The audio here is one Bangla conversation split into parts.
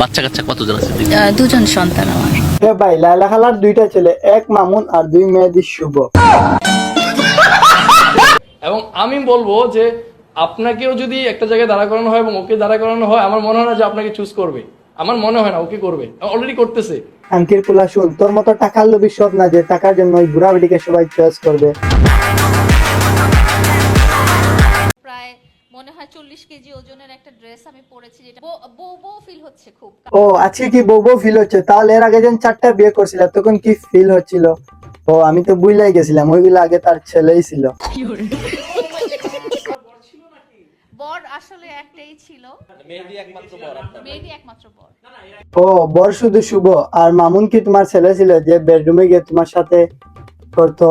বাচ্চা কাচ্চা কতজন আছে দুজন সন্তান আমার। এ ভাই লাইলা খালার দুইটা ছেলে এক মামুন আর দুই মেয়েদের শুভ। এবং আমি বলব যে আপনাকেও যদি একটা জায়গায় দাঁড়া করানো হয় এবং ওকে দাঁড়া করানো হয় আমার মনে হয় না যে আপনাকে চুজ করবে। আমার মনে হয় না ওকে করবে। অলরেডি করতেছে। আঙ্কির পোলা শুন তোর মতো টাকার লোভী সব না যে টাকার জন্য ওই বুড়া বেটিকে সবাই চয়েস করবে? প্রায় মনে হয় চল্লিশ কেজি ওজনের একটা ড্রেস আমি পরেছি যেটা বউ- ফিল হচ্ছে খুব। ও আজকে কি বউ বউ ফিল হচ্ছে? তাহলে এর আগে যেন চারটা বিয়ে করছিল তখন কি ফিল হচ্ছিল? ও আমি তো বুঝলাই গেছিলাম ওইগুলো আগে তার ছেলেই ছিল। বর আসলে একটাই ছিল। মেহেদি একমাত্র বর ও বর শুধু শুভ আর মামুন কি তোমার ছেলে ছিল যে বেডরুমে গিয়ে তোমার সাথে করতো?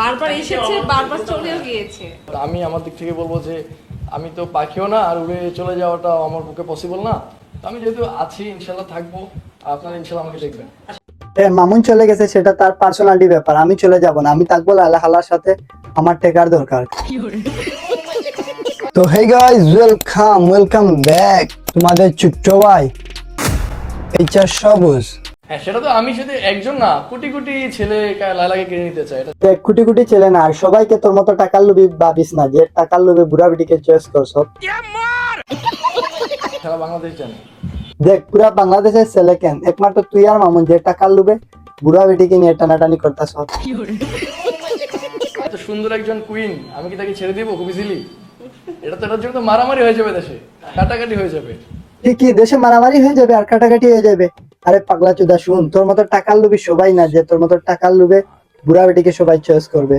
বারবার এসেছে বারবার চলেও গিয়েছে। আমি আমার দিক থেকে বলব যে আমি তো পাখিও না আর উড়ে চলে যাওয়াটা আমার পক্ষে পসিবল না। আমি যেহেতু আছি ইনশাল্লাহ থাকব আপনারা ইনশাল্লাহ আমাকে দেখবেন। মামুন চলে গেছে সেটা তার পার্সোনালিটি ব্যাপার আমি চলে যাব না। আমি থাকব আল্লাহ আল্লাহর সাথে আমার টেকার দরকার। তো hey guys welcome welcome back তোমাদের ছোট্ট ভাই এইচআর সবুজ হ্যাঁ সেটা তো আমি শুধু একজন না কোটি কোটি ছেলে লালাকে কিনে নিতে এটা দেখ কোটি কোটি ছেলে না আর সবাইকে তোর মতো টাকার লোভী ভাবিস না যে টাকার লোভে বুড়া বেটিকে চয়েস করছ। সারা বাংলাদেশ জানে। দেখ পুরা বাংলাদেশের ছেলে কেন? একমাত্র তুই আর মামুন যে টাকার লোভে বুড়া বেটিকে নিয়ে টানাটানি করতেছ। এত সুন্দর একজন কুইন আমি কি তাকে ছেড়ে দিব? খুব ইজিলি এটা তো এটার জন্য তো মারামারি হয়ে যাবে দেশে কাটাকাটি হয়ে যাবে। ঠিকই দেশে মারামারি হয়ে যাবে আর কাটাকাটি হয়ে যাবে? আরে পাগলা চুদা শুন তোর মতো টাকার লোভী সবাই না যে তোর মতো টাকার লোভে বুড়া বেটিকে সবাই চয়েস করবে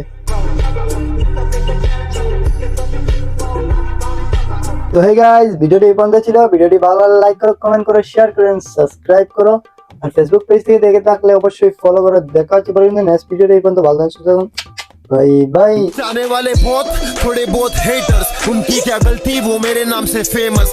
তো হে গাইস ভিডিওটি এই পর্যন্ত ছিল ভিডিওটি ভালো লাগলে লাইক করো কমেন্ট করো শেয়ার করো সাবস্ক্রাইব করো আর ফেসবুক পেজ থেকে দেখে থাকলে অবশ্যই ফলো করো দেখা হচ্ছে পরে নেক্সট ভিডিওটি এই পর্যন্ত ভালো থাকুন সুস্থ থাকুন বাই বাই आने वाले बहुत थोड़े बहुत हेटर्स उनकी क्या गलती वो मेरे नाम से फेमस